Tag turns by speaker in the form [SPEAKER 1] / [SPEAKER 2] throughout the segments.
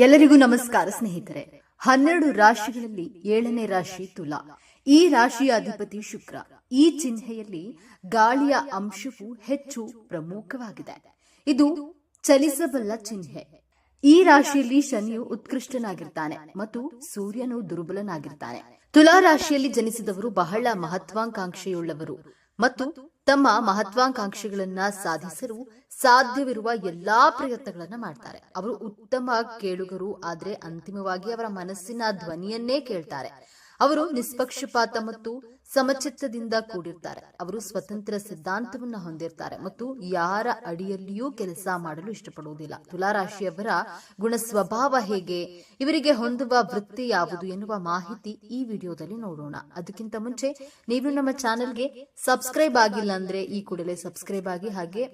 [SPEAKER 1] ಎಲ್ಲರಿಗೂ ನಮಸ್ಕಾರ ಸ್ನೇಹಿತರೆ. ಹನ್ನೆರಡು ರಾಶಿಗಳಲ್ಲಿ ಏಳನೇ ರಾಶಿ ತುಲಾ. ಈ ರಾಶಿಯ ಅಧಿಪತಿ ಶುಕ್ರ. ಈ ಚಿಹ್ನೆಯಲ್ಲಿ ಗಾಳಿಯ ಅಂಶವು ಹೆಚ್ಚು ಪ್ರಮುಖವಾಗಿದೆ. ಇದು ಚಲಿಸಬಲ್ಲ ಚಿಹ್ನೆ. ಈ ರಾಶಿಯಲ್ಲಿ ಶನಿಯು ಉತ್ಕೃಷ್ಟನಾಗಿರ್ತಾನೆ ಮತ್ತು ಸೂರ್ಯನು ದುರ್ಬಲನಾಗಿರ್ತಾನೆ. ತುಲಾ ರಾಶಿಯಲ್ಲಿ ಜನಿಸಿದವರು ಬಹಳ ಮಹತ್ವಾಕಾಂಕ್ಷೆಯುಳ್ಳವರು ಮತ್ತು ತಮ್ಮ ಮಹತ್ವಾಕಾಂಕ್ಷೆಗಳನ್ನ ಸಾಧಿಸಲು ಸಾಧ್ಯವಿರುವ ಎಲ್ಲಾ ಪ್ರಯತ್ನಗಳನ್ನ ಮಾಡ್ತಾರೆ. ಅವರು ಉತ್ತಮ ಕೇಳುಗರು ಆದ್ರೆ ಅಂತಿಮವಾಗಿ ಅವರ ಮನಸ್ಸಿನ ಧ್ವನಿಯನ್ನೇ ಕೇಳ್ತಾರೆ. ಅವರು ನಿಷ್ಪಕ್ಷಪಾತ ಮತ್ತು ಸಮಚಿತ್ತದಿಂದ ಕೂಡಿರ್ತಾರೆ ಅವರು ಸ್ವತಂತ್ರ ಸಿದ್ಧಾಂತವನ್ನ ಹೊಂದಿರ್ತಾರೆ ಮತ್ತು ಯಾರ ಅಡಿಯಲ್ಲಿಯೂ ಕೆಲಸ ಮಾಡಲು ಇಷ್ಟಪಡುವುದಿಲ್ಲ. ತುಲಾರಾಶಿಯವರ ಗುಣ ಸ್ವಭಾವ ಹೇಗೆ? ಇವರಿಗೆ ಹೊಂದುವ ವೃತ್ತಿ ಯಾವುದು ಎನ್ನುವ ಮಾಹಿತಿ ಈ ವಿಡಿಯೋದಲ್ಲಿ ನೋಡೋಣ. ಅದಕ್ಕಿಂತ ಮುಂಚೆ ನೀವು ನಮ್ಮ ಚಾನೆಲ್ಗೆ ಸಬ್ಸ್ಕ್ರೈಬ್ ಆಗಿಲ್ಲ ಅಂದ್ರೆ ಈ ಕೂಡಲೇ ಸಬ್ಸ್ಕ್ರೈಬ್ ಆಗಿ ಹಾಗೆ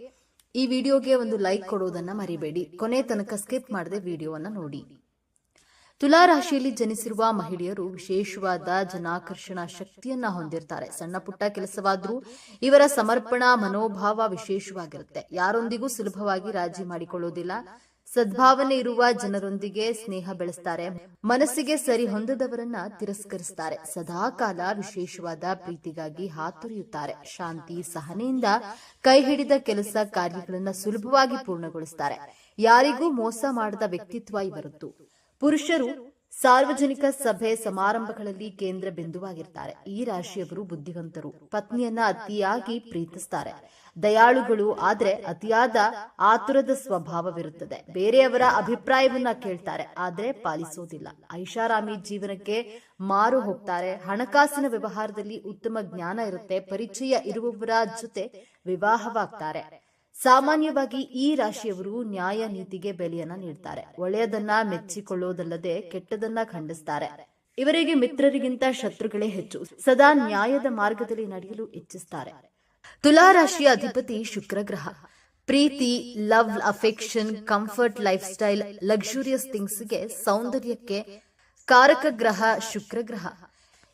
[SPEAKER 1] ಈ ವಿಡಿಯೋಗೆ ಒಂದು ಲೈಕ್ ಕೊಡೋದನ್ನ ಮರಿಬೇಡಿ. ಕೊನೆ ತನಕ ಸ್ಕಿಪ್ ಮಾಡದೆ ವಿಡಿಯೋವನ್ನ ನೋಡಿ. ತುಲಾ ರಾಶಿಯಲ್ಲಿ ಜನಿಸಿರುವ ಮಹಿಳೆಯರು ವಿಶೇಷವಾದ ಜನಾಕರ್ಷಣಾ ಶಕ್ತಿಯನ್ನ ಹೊಂದಿರ್ತಾರೆ. ಸಣ್ಣ ಪುಟ್ಟ ಕೆಲಸವಾದ್ರೂ ಇವರ ಸಮರ್ಪಣಾ, ಮನೋಭಾವ ವಿಶೇಷವಾಗಿರುತ್ತೆ. ಯಾರೊಂದಿಗೂ ಸುಲಭವಾಗಿ ರಾಜಿ ಮಾಡಿಕೊಳ್ಳೋದಿಲ್ಲ. ಸದ್ಭಾವನೆ ಇರುವ ಜನರೊಂದಿಗೆ ಸ್ನೇಹ ಬೆಳೆಸ್ತಾರೆ. ಮನಸ್ಸಿಗೆ ಸರಿ ಹೊಂದದವರನ್ನ ತಿರಸ್ಕರಿಸ್ತಾರೆ. ಸದಾಕಾಲ ವಿಶೇಷವಾದ ಪ್ರೀತಿಗಾಗಿ ಹಾತೊರೆಯುತ್ತಾರೆ. ಶಾಂತಿ, ಸಹನೆಯಿಂದ ಕೈ ಹಿಡಿದ ಕೆಲಸ ಕಾರ್ಯಗಳನ್ನ ಸುಲಭವಾಗಿ ಪೂರ್ಣಗೊಳಿಸ್ತಾರೆ. ಯಾರಿಗೂ ಮೋಸ ಮಾಡದ ವ್ಯಕ್ತಿತ್ವ ಇವರದ್ದು. ಪುರುಷರು ಸಾರ್ವಜನಿಕ ಸಭೆ ಸಮಾರಂಭಗಳಲ್ಲಿ ಕೇಂದ್ರ ಬಿಂದುವಾಗಿರ್ತಾರೆ. ಈ ರಾಶಿಯವರು ಬುದ್ಧಿವಂತರು. ಪತ್ನಿಯನ್ನ ಅತಿಯಾಗಿ ಪ್ರೀತಿಸ್ತಾರೆ. ದಯಾಳುಗಳು ಆದ್ರೆ ಅತಿಯಾದ ಆತುರದ ಸ್ವಭಾವವಿರುತ್ತದೆ. ಬೇರೆಯವರ ಅಭಿಪ್ರಾಯವನ್ನ ಕೇಳ್ತಾರೆ, ಆದ್ರೆ ಪಾಲಿಸೋದಿಲ್ಲ. ಐಷಾರಾಮಿ ಜೀವನಕ್ಕೆ ಮಾರು ಹೋಗ್ತಾರೆ. ಹಣಕಾಸಿನ ವ್ಯವಹಾರದಲ್ಲಿ ಉತ್ತಮ ಜ್ಞಾನ ಇರುತ್ತೆ. ಪರಿಚಯ ಇರುವವರ ಜೊತೆ ವಿವಾಹವಾಗ್ತಾರೆ. ಸಾಮಾನ್ಯವಾಗಿ ಈ ರಾಶಿಯವರು ನ್ಯಾಯ ನೀತಿಗೆ ಬೆಲೆಯನ್ನ ನೀಡ್ತಾರೆ. ಒಳ್ಳೆಯದನ್ನ ಮೆಚ್ಚಿಕೊಳ್ಳೋದಲ್ಲದೆ ಕೆಟ್ಟದನ್ನ ಖಂಡಿಸ್ತಾರೆ. ಇವರಿಗೆ ಮಿತ್ರರಿಗಿಂತ ಶತ್ರುಗಳೇ ಹೆಚ್ಚು. ಸದಾ ನ್ಯಾಯದ ಮಾರ್ಗದಲ್ಲಿ ನಡೆಯಲು ಇಚ್ಛಿಸ್ತಾರೆ. ತುಲಾ ರಾಶಿಯ ಅಧಿಪತಿ ಶುಕ್ರ ಗ್ರಹ. ಪ್ರೀತಿ, love, affection, comfort lifestyle luxurious ಥಿಂಗ್ಸ್ಗೆ ಸೌಂದರ್ಯಕ್ಕೆ ಕಾರಕ ಗ್ರಹ ಶುಕ್ರ ಗ್ರಹ.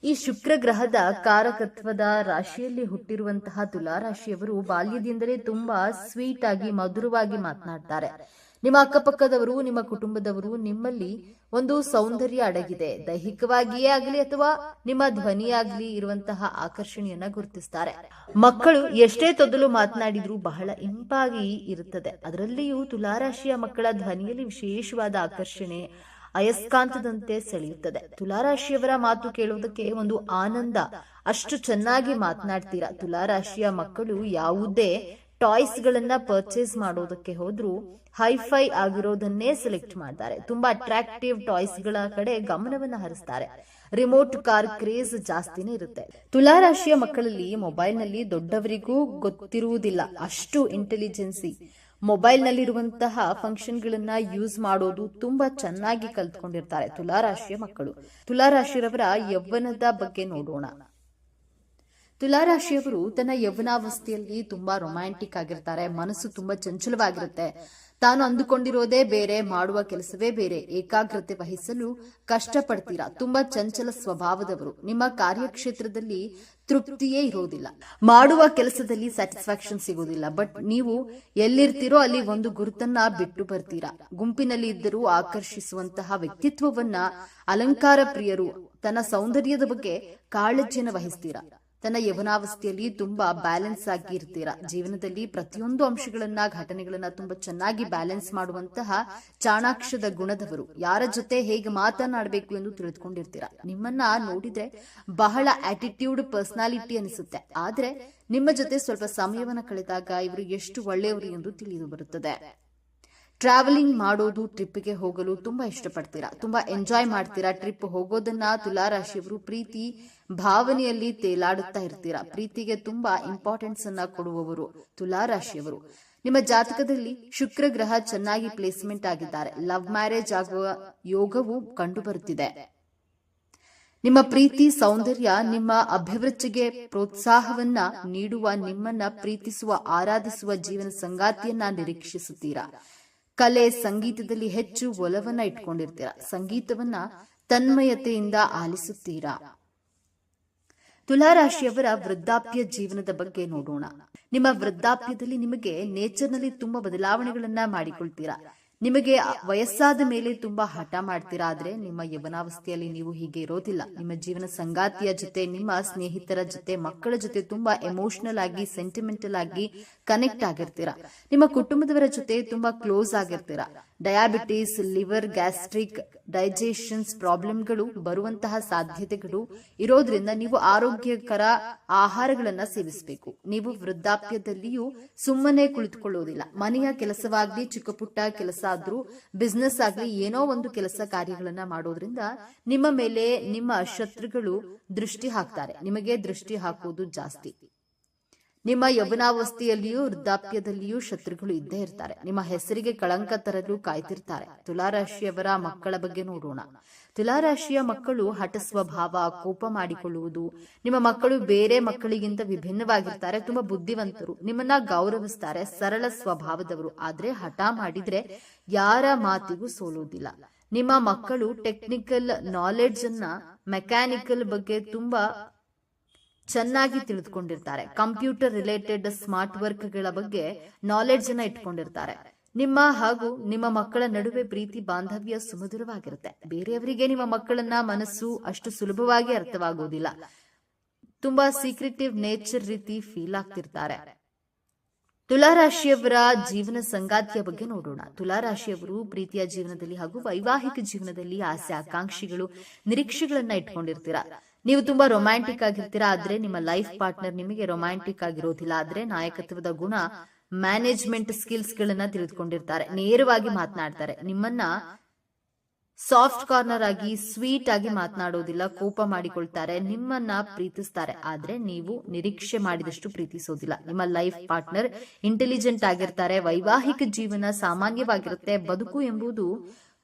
[SPEAKER 1] ಈ ಶುಕ್ರ ಗ್ರಹದ ಕಾರಕತ್ವದ ರಾಶಿಯಲ್ಲಿ ಹುಟ್ಟಿರುವಂತಹ ತುಲಾರಾಶಿಯವರು ಬಾಲ್ಯದಿಂದಲೇ ತುಂಬಾ ಸ್ವೀಟ್ ಆಗಿ, ಮಧುರವಾಗಿ ಮಾತನಾಡ್ತಾರೆ. ನಿಮ್ಮ ಅಕ್ಕಪಕ್ಕದವರು, ನಿಮ್ಮ ಕುಟುಂಬದವರು ನಿಮ್ಮಲ್ಲಿ ಒಂದು ಸೌಂದರ್ಯ ಅಡಗಿದೆ. ದೈಹಿಕವಾಗಿಯೇ ಆಗಲಿ ಅಥವಾ ನಿಮ್ಮ ಧ್ವನಿಯಾಗ್ಲಿ ಇರುವಂತಹ ಆಕರ್ಷಣೆಯನ್ನ ಗುರುತಿಸ್ತಾರೆ. ಮಕ್ಕಳು ಎಷ್ಟೇ ತೊದಲು ಮಾತನಾಡಿದ್ರೂ ಬಹಳ ಇಂಪಾಗಿ ಇರುತ್ತದೆ. ಅದರಲ್ಲಿಯೂ ತುಲಾರಾಶಿಯ ಮಕ್ಕಳ ಧ್ವನಿಯಲ್ಲಿ ವಿಶೇಷವಾದ ಆಕರ್ಷಣೆ ಅಯಸ್ಕಾಂತದಂತೆ ಸೆಳೆಯುತ್ತದೆ. ತುಲಾರಾಶಿಯವರ ಮಾತು ಕೇಳುವುದಕ್ಕೆ ಒಂದು ಆನಂದ. ಅಷ್ಟು ಚೆನ್ನಾಗಿ ಮಾತನಾಡ್ತೀರಾ? ತುಲಾರಾಶಿಯ ಮಕ್ಕಳು ಯಾವುದೇ ಟಾಯ್ಸ್ ಗಳನ್ನ ಪರ್ಚೇಸ್ ಮಾಡೋದಕ್ಕೆ ಹೋದ್ರು ಹೈಫೈ ಆಗಿರೋದನ್ನೇ ಸೆಲೆಕ್ಟ್ ಮಾಡ್ತಾರೆ. ತುಂಬಾ ಅಟ್ರಾಕ್ಟಿವ್ ಟಾಯ್ಸ್ಗಳ ಕಡೆ ಗಮನವನ್ನ ಹರಿಸ್ತಾರೆ. ರಿಮೋಟ್ ಕಾರ್ ಕ್ರೇಜ್ ಜಾಸ್ತಿನೇ ಇರುತ್ತೆ. ತುಲಾರಾಶಿಯ ಮಕ್ಕಳಲ್ಲಿ ಮೊಬೈಲ್ನಲ್ಲಿ ದೊಡ್ಡವರಿಗೂ ಗೊತ್ತಿರುವುದಿಲ್ಲ. ಅಷ್ಟು ಇಂಟೆಲಿಜೆನ್ಸಿ ಮೊಬೈಲ್ ಫಂಕ್ಷನ್ಗಳನ್ನ ಫಂಕ್ಷನ್ ಗಳನ್ನ ಯೂಸ್ ಮಾಡೋದು ತುಂಬಾ ಚೆನ್ನಾಗಿ ಕಲ್ತ್ಕೊಂಡಿರ್ತಾರೆ ತುಲಾರಾಶಿಯ ಮಕ್ಕಳು. ತುಲಾರಾಶಿಯವರ ಯೌವನದ ಬಗ್ಗೆ ನೋಡೋಣ. ತುಲಾರಾಶಿಯವರು ತನ್ನ ಯೌವನಾವಸ್ಥೆಯಲ್ಲಿ ತುಂಬಾ ರೊಮ್ಯಾಂಟಿಕ್ ಆಗಿರ್ತಾರೆ, ಮನಸ್ಸು ತುಂಬಾ ಚಂಚಲವಾಗಿರುತ್ತೆ. ತಾನು ಅಂದುಕೊಂಡಿರೋದೇ ಬೇರೆ, ಮಾಡುವ ಕೆಲಸವೇ ಬೇರೆ, ಏಕಾಗ್ರತೆ ವಹಿಸಲು ಕಷ್ಟಪಡ್ತೀರಾ? ತುಂಬಾ ಚಂಚಲ ಸ್ವಭಾವದವರು. ನಿಮ್ಮ ಕಾರ್ಯಕ್ಷೇತ್ರದಲ್ಲಿ ತೃಪ್ತಿಯೇ ಇರೋದಿಲ್ಲ. ಮಾಡುವ ಕೆಲಸದಲ್ಲಿ ಸ್ಯಾಟಿಸ್ಫ್ಯಾಕ್ಷನ್ ಸಿಗೋದಿಲ್ಲ. ಬಟ್ ನೀವು ಎಲ್ಲಿರ್ತೀರೋ ಅಲ್ಲಿ ಒಂದು ಗುರುತನ್ನ ಬಿಟ್ಟು ಬರ್ತೀರಾ. ಗುಂಪಿನಲ್ಲಿ ಇದ್ದರೂ ಆಕರ್ಷಿಸುವಂತಹ ವ್ಯಕ್ತಿತ್ವವನ್ನ ಅಲಂಕಾರ ಪ್ರಿಯರು ತನ್ನ ಸೌಂದರ್ಯದ ಬಗ್ಗೆ ಕಾಳಜಿಯನ್ನು ವಹಿಸ್ತೀರಾ? ತನ್ನ ಯವನಾವಸ್ಥೆಯಲ್ಲಿ ತುಂಬಾ ಬ್ಯಾಲೆನ್ಸ್ ಆಗಿ ಇರ್ತೀರಾ. ಜೀವನದಲ್ಲಿ ಪ್ರತಿಯೊಂದು ಅಂಶಗಳನ್ನ, ಘಟನೆಗಳನ್ನ ತುಂಬಾ ಚೆನ್ನಾಗಿ ಬ್ಯಾಲೆನ್ಸ್ ಮಾಡುವಂತಹ ಚಾಣಾಕ್ಷದ ಗುಣದವರು. ಯಾರ ಜೊತೆ ಹೇಗೆ ಮಾತನಾಡಬೇಕು ಎಂದು ತಿಳಿದುಕೊಂಡಿರ್ತೀರಾ. ನಿಮ್ಮನ್ನ ನೋಡಿದ್ರೆ ಬಹಳ ಆಟಿಟ್ಯೂಡ್ ಪರ್ಸನಾಲಿಟಿ ಅನಿಸುತ್ತೆ. ಆದ್ರೆ ನಿಮ್ಮ ಜೊತೆ ಸ್ವಲ್ಪ ಸಮಯವನ್ನ ಕಳೆದಾಗ ಇವರು ಎಷ್ಟು ಒಳ್ಳೆಯವರು ಎಂದು ತಿಳಿದು ಬರುತ್ತದೆ. ಟ್ರಾವೆಲಿಂಗ್ ಮಾಡೋದು ಟ್ರಿಪ್ಗೆ ಹೋಗಲು ತುಂಬಾ ಇಷ್ಟಪಡ್ತೀರಾ? ತುಂಬಾ ಎಂಜಾಯ್ ಮಾಡ್ತೀರಾ? ಟ್ರಿಪ್ ಹೋಗೋದನ್ನ ತುಲಾರಾಶಿಯವರು ಪ್ರೀತಿ ಭಾವನೆಯಲ್ಲಿ ತೇಲಾಡುತ್ತಾ ಇರ್ತೀರಾ? ಪ್ರೀತಿಗೆ ತುಂಬಾ ಇಂಪಾರ್ಟೆನ್ಸ್ ಅನ್ನ ಕೊಡುವವರು ತುಲಾರಾಶಿಯವರು. ನಿಮ್ಮ ಜಾತಕದಲ್ಲಿ ಶುಕ್ರ ಗ್ರಹ ಚೆನ್ನಾಗಿ ಪ್ಲೇಸ್ಮೆಂಟ್ ಆಗಿದ್ದಾರೆ. ಲವ್ ಮ್ಯಾರೇಜ್ ಆಗುವ ಯೋಗವು ಕಂಡುಬರುತ್ತಿದೆ. ನಿಮ್ಮ ಪ್ರೀತಿ, ಸೌಂದರ್ಯ, ನಿಮ್ಮ ಅಭಿವೃದ್ಧಿಗೆ ಪ್ರೋತ್ಸಾಹವನ್ನ ನೀಡುವ, ನಿಮ್ಮನ್ನ ಪ್ರೀತಿಸುವ, ಆರಾಧಿಸುವ ಜೀವನ ಸಂಗಾತಿಯನ್ನ ನಿರೀಕ್ಷಿಸುತ್ತೀರಾ? ಕಲೆ ಸಂಗೀತದಲ್ಲಿ ಹೆಚ್ಚು ಒಲವನ್ನ ಇಟ್ಕೊಂಡಿರ್ತೀರಾ. ಸಂಗೀತವನ್ನ ತನ್ಮಯತೆಯಿಂದ ಆಲಿಸುತ್ತೀರಾ. ತುಲಾರಾಶಿಯವರ ವೃದ್ಧಾಪ್ಯ ಜೀವನದ ಬಗ್ಗೆ ನೋಡೋಣ. ನಿಮ್ಮ ವೃದ್ಧಾಪ್ಯದಲ್ಲಿ ನಿಮಗೆ ನೇಚರ್ನಲ್ಲಿ ತುಂಬಾ ಬದಲಾವಣೆಗಳನ್ನ ಮಾಡಿಕೊಳ್ತೀರಾ. ನಿಮಗೆ ವಯಸ್ಸಾದ ಮೇಲೆ ತುಂಬಾ ಹಠ ಮಾಡ್ತೀರಾ ಆದ್ರೆ ನಿಮ್ಮ ಯವನಾವಸ್ಥೆಯಲ್ಲಿ ನೀವು ಹೀಗೆ ಇರೋದಿಲ್ಲ. ನಿಮ್ಮ ಜೀವನ ಸಂಗಾತಿಯ ಜೊತೆ ನಿಮ್ಮ ಸ್ನೇಹಿತರ ಜೊತೆ ಮಕ್ಕಳ ಜೊತೆ ತುಂಬಾ ಎಮೋಷನಲ್ ಆಗಿ ಸೆಂಟಿಮೆಂಟಲ್ ಆಗಿ ಕನೆಕ್ಟ್ ಆಗಿರ್ತೀರಾ. ನಿಮ್ಮ ಕುಟುಂಬದವರ ಜೊತೆ ತುಂಬಾ ಕ್ಲೋಸ್ ಆಗಿರ್ತೀರಾ. ಡಯಾಬಿಟಿಸ್ ಲಿವರ್ ಗ್ಯಾಸ್ಟ್ರಿಕ್ ಡೈಜೆಷನ್ಸ್ ಪ್ರಾಬ್ಲಮ್ಗಳು ಬರುವಂತಹ ಸಾಧ್ಯತೆಗಳು ಇರೋದ್ರಿಂದ ನೀವು ಆರೋಗ್ಯಕರ ಆಹಾರಗಳನ್ನ ಸೇವಿಸಬೇಕು. ನೀವು ವೃದ್ಧಾಪ್ಯದಲ್ಲಿಯೂ ಸುಮ್ಮನೆ ಕುಳಿತುಕೊಳ್ಳುವುದಿಲ್ಲ ಮನೆಯ ಕೆಲಸವಾಗ್ಲಿ, ಚಿಕ್ಕ ಪುಟ್ಟ ಕೆಲಸ ಆದ್ರೂ ಬಿಸ್ನೆಸ್ ಆಗ್ಲಿ, ಏನೋ ಒಂದು ಕೆಲಸ ಕಾರ್ಯಗಳನ್ನ ಮಾಡೋದ್ರಿಂದ ನಿಮ್ಮ ಮೇಲೆ ನಿಮ್ಮ ಶತ್ರುಗಳು ದೃಷ್ಟಿ ಹಾಕ್ತಾರೆ. ನಿಮಗೆ ದೃಷ್ಟಿ ಹಾಕುವುದು ಜಾಸ್ತಿ. ನಿಮ್ಮ ಯೌವನಾವಸ್ಥೆಯಲ್ಲಿಯೂ, ವೃದ್ಧಾಪ್ಯದಲ್ಲಿಯೂ ಶತ್ರುಗಳು ಇದ್ದೇ ಇರ್ತಾರೆ. ನಿಮ್ಮ ಹೆಸರಿಗೆ ಕಳಂಕ ತರಲು ಕಾಯ್ತಿರ್ತಾರೆ ತುಲಾರಾಶಿಯವರ ಮಕ್ಕಳ ಬಗ್ಗೆ ನೋಡೋಣ. ತುಲಾರಾಶಿಯ ಮಕ್ಕಳು ಹಠ ಸ್ವಭಾವ, ಕೋಪ ಮಾಡಿಕೊಳ್ಳುವುದು. ನಿಮ್ಮ ಮಕ್ಕಳು ಬೇರೆ ಮಕ್ಕಳಿಗಿಂತ ವಿಭಿನ್ನವಾಗಿರ್ತಾರೆ, ತುಂಬಾ ಬುದ್ಧಿವಂತರು. ನಿಮ್ಮನ್ನ ಗೌರವಿಸ್ತಾರೆ, ಸರಳ ಸ್ವಭಾವದವರು. ಆದ್ರೆ ಹಠ ಮಾಡಿದ್ರೆ ಯಾರ ಮಾತಿಗೂ ಸೋಲುವುದಿಲ್ಲ. ನಿಮ್ಮ ಮಕ್ಕಳು ಟೆಕ್ನಿಕಲ್ ನಾಲೆಡ್ಜ್ ಅನ್ನ ಮೆಕ್ಯಾನಿಕಲ್ ಬಗ್ಗೆ ತುಂಬಾ ಚೆನ್ನಾಗಿ ತಿಳಿದುಕೊಂಡಿರ್ತಾರೆ. ಕಂಪ್ಯೂಟರ್ ರಿಲೇಟೆಡ್ ಸ್ಮಾರ್ಟ್ ವರ್ಕ್ಗಳ ಬಗ್ಗೆ ನಾಲೆಡ್ಜ್ ಅನ್ನ ಇಟ್ಕೊಂಡಿರ್ತಾರೆ. ನಿಮ್ಮ ಹಾಗೂ ನಿಮ್ಮ ಮಕ್ಕಳ ನಡುವೆ ಪ್ರೀತಿ, ಬಾಂಧವ್ಯ ಸುಮಧುರವಾಗಿರುತ್ತೆ. ಬೇರೆಯವರಿಗೆ ನಿಮ್ಮ ಮಕ್ಕಳನ್ನ ಮನಸ್ಸು ಅಷ್ಟು ಸುಲಭವಾಗಿ ಅರ್ಥವಾಗುವುದಿಲ್ಲ. ತುಂಬಾ ಸೀಕ್ರೆಟಿವ್ ನೇಚರ್ ರೀತಿ ಫೀಲ್ ಆಗ್ತಿರ್ತಾರೆ. ತುಲಾರಾಶಿಯವರ ಜೀವನ ಸಂಗಾತಿಯ ಬಗ್ಗೆ ನೋಡೋಣ. ತುಲಾರಾಶಿಯವರು ಪ್ರೀತಿಯ ಜೀವನದಲ್ಲಿ ಹಾಗೂ ವೈವಾಹಿಕ ಜೀವನದಲ್ಲಿ ಆಸೆ, ಆಕಾಂಕ್ಷಿಗಳು, ನಿರೀಕ್ಷೆಗಳನ್ನ ಇಟ್ಕೊಂಡಿರ್ತೀರಾ. ನೀವು ತುಂಬಾ ರೊಮ್ಯಾಂಟಿಕ್ ಆಗಿರ್ತೀರಾ ಆದ್ರೆ ನಿಮ್ಮ ಲೈಫ್ ಪಾರ್ಟ್ನರ್ ನಿಮಗೆ ರೊಮ್ಯಾಂಟಿಕ್ ಆಗಿರೋದಿಲ್ಲ ಆದ್ರೆ ನಾಯಕತ್ವದ ಗುಣ ಮ್ಯಾನೇಜ್ಮೆಂಟ್ ಸ್ಕಿಲ್ಸ್ ಗಳನ್ನ ತಿಳಿದುಕೊಂಡಿರ್ತಾರೆ. ನೇರವಾಗಿ ಮಾತನಾಡ್ತಾರೆ. ನಿಮ್ಮನ್ನ ಸಾಫ್ಟ್ ಕಾರ್ನರ್ ಆಗಿ ಸ್ವೀಟ್ ಆಗಿ ಮಾತನಾಡೋದಿಲ್ಲ, ಕೋಪ ಮಾಡಿಕೊಳ್ತಾರೆ, ನಿಮ್ಮನ್ನ ಪ್ರೀತಿಸ್ತಾರೆ. ಆದ್ರೆ ನೀವು ನಿರೀಕ್ಷೆ ಮಾಡಿದಷ್ಟು ಪ್ರೀತಿಸೋದಿಲ್ಲ. ನಿಮ್ಮ ಲೈಫ್ ಪಾರ್ಟ್ನರ್ ಇಂಟೆಲಿಜೆಂಟ್ ಆಗಿರ್ತಾರೆ, ವೈವಾಹಿಕ ಜೀವನ ಸಾಮಾನ್ಯವಾಗಿರುತ್ತೆ, ಬದುಕು ಎಂಬುದು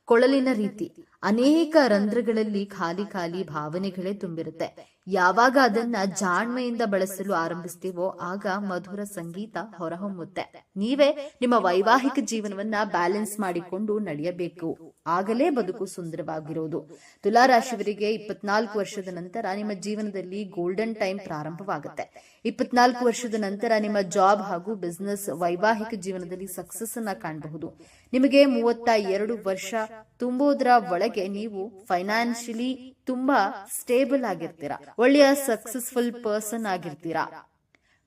[SPEAKER 1] ಕೊಳಲಿನ ರೀತಿ. ಅನೇಕ ರಂಧ್ರಗಳಲ್ಲಿ ಖಾಲಿ ಖಾಲಿ ಭಾವನೆಗಳೇ ತುಂಬಿರುತ್ತೆ. ಯಾವಾಗ ಅದನ್ನ ಜಾಣ್ಮೆಯಿಂದ ಬಳಸಲು ಆರಂಭಿಸ್ತೀವೋ ಆಗ ಮಧುರ ಸಂಗೀತ ಹೊರಹೊಮ್ಮುತ್ತೆ. ನೀವೇ ನಿಮ್ಮ ವೈವಾಹಿಕ ಜೀವನವನ್ನ ಬ್ಯಾಲೆನ್ಸ್ ಮಾಡಿಕೊಂಡು ನಡೆಯಬೇಕು. ಆಗಲೇ ಬದುಕು ಸುಂದರವಾಗಿರೋದು. ತುಲಾರಾಶಿಯವರಿಗೆ ಇಪ್ಪತ್ನಾಲ್ಕು ವರ್ಷದ ನಂತರ ನಿಮ್ಮ ಜೀವನದಲ್ಲಿ ಗೋಲ್ಡನ್ ಟೈಮ್ ಪ್ರಾರಂಭವಾಗುತ್ತೆ. ಇಪ್ಪತ್ನಾಲ್ಕು ವರ್ಷದ ನಂತರ ನಿಮ್ಮ ಜಾಬ್ ಹಾಗೂ ಬಿಸ್ನೆಸ್ ವೈವಾಹಿಕ ಜೀವನದಲ್ಲಿ ಸಕ್ಸಸ್ ಅನ್ನ ಕಾಣಬಹುದು. ನಿಮಗೆ ಮೂವತ್ತ ಎರಡು ವರ್ಷ ತುಂಬುವುದರ ಒಳಗೆ ನೀವು ಫೈನಾನ್ಷಿಯಲಿ ತುಂಬಾ ಸ್ಟೇಬಲ್ ಆಗಿರ್ತೀರಾ. ಒಳ್ಳೆಯ ಸಕ್ಸಸ್ಫುಲ್ ಪರ್ಸನ್ ಆಗಿರ್ತೀರಾ.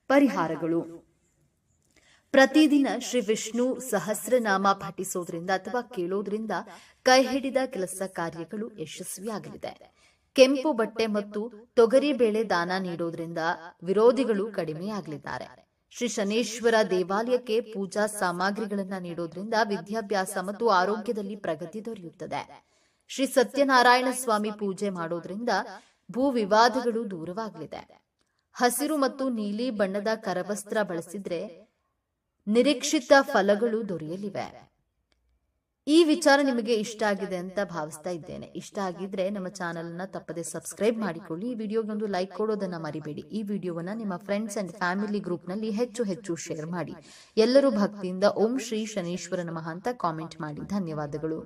[SPEAKER 1] ಪರಿಹಾರಗಳು. ಪ್ರತಿದಿನ ಶ್ರೀ ವಿಷ್ಣು ಸಹಸ್ರನಾಮ ಪಠಿಸೋದ್ರಿಂದ ಅಥವಾ ಕೇಳೋದ್ರಿಂದ ಕೈ ಹಿಡಿದ ಕೆಲಸ ಕಾರ್ಯಗಳು ಯಶಸ್ವಿಯಾಗಲಿದೆ. ಕೆಂಪು ಬಟ್ಟೆ ಮತ್ತು ತೊಗರಿ ಬೇಳೆ ದಾನ ನೀಡೋದ್ರಿಂದ ವಿರೋಧಿಗಳು ಕಡಿಮೆಯಾಗಲಿದ್ದಾರೆ. ಶ್ರೀ ಶನೇಶ್ವರ ದೇವಾಲಯಕ್ಕೆ ಪೂಜಾ ಸಾಮಗ್ರಿಗಳನ್ನ ನೀಡೋದ್ರಿಂದ ವಿದ್ಯಾಭ್ಯಾಸ ಮತ್ತು ಆರೋಗ್ಯದಲ್ಲಿ ಪ್ರಗತಿ ದೊರೆಯುತ್ತದೆ. ಶ್ರೀ ಸತ್ಯನಾರಾಯಣ ಸ್ವಾಮಿ ಪೂಜೆ ಮಾಡೋದ್ರಿಂದ ಭೂ ವಿವಾದಗಳು ದೂರವಾಗಲಿದೆ. ಹಸಿರು ಮತ್ತು ನೀಲಿ ಬಣ್ಣದ ಕರವಸ್ತ್ರ ಬಳಸಿದ್ರೆ ನಿರೀಕ್ಷಿತ ಫಲಗಳು ದೊರೆಯಲಿವೆ. ಈ ವಿಚಾರ ನಿಮಗೆ ಇಷ್ಟ ಆಗಿದೆ ಅಂತ ಭಾವಿಸ್ತಾ ಇದ್ದೇನೆ. ಇಷ್ಟ ಆಗಿದ್ರೆ ನಮ್ಮ ಚಾನೆಲ್ನ ತಪ್ಪದೆ ಸಬ್ಸ್ಕ್ರೈಬ್ ಮಾಡಿಕೊಳ್ಳಿ. ಈ ವಿಡಿಯೋಗೊಂದು ಲೈಕ್ ಕೊಡೋದನ್ನ ಮರಿಬೇಡಿ. ಈ ವಿಡಿಯೋವನ್ನ ನಿಮ್ಮ ಫ್ರೆಂಡ್ಸ್ ಅಂಡ್ ಫ್ಯಾಮಿಲಿ ಗ್ರೂಪ್ನಲ್ಲಿ ಹೆಚ್ಚು ಹೆಚ್ಚು ಶೇರ್ ಮಾಡಿ. ಎಲ್ಲರೂ ಭಕ್ತಿಯಿಂದ ಓಂ ಶ್ರೀ ಶನೀಶ್ವರ ನಮಃ ಅಂತ ಕಾಮೆಂಟ್ ಮಾಡಿ. ಧನ್ಯವಾದಗಳು.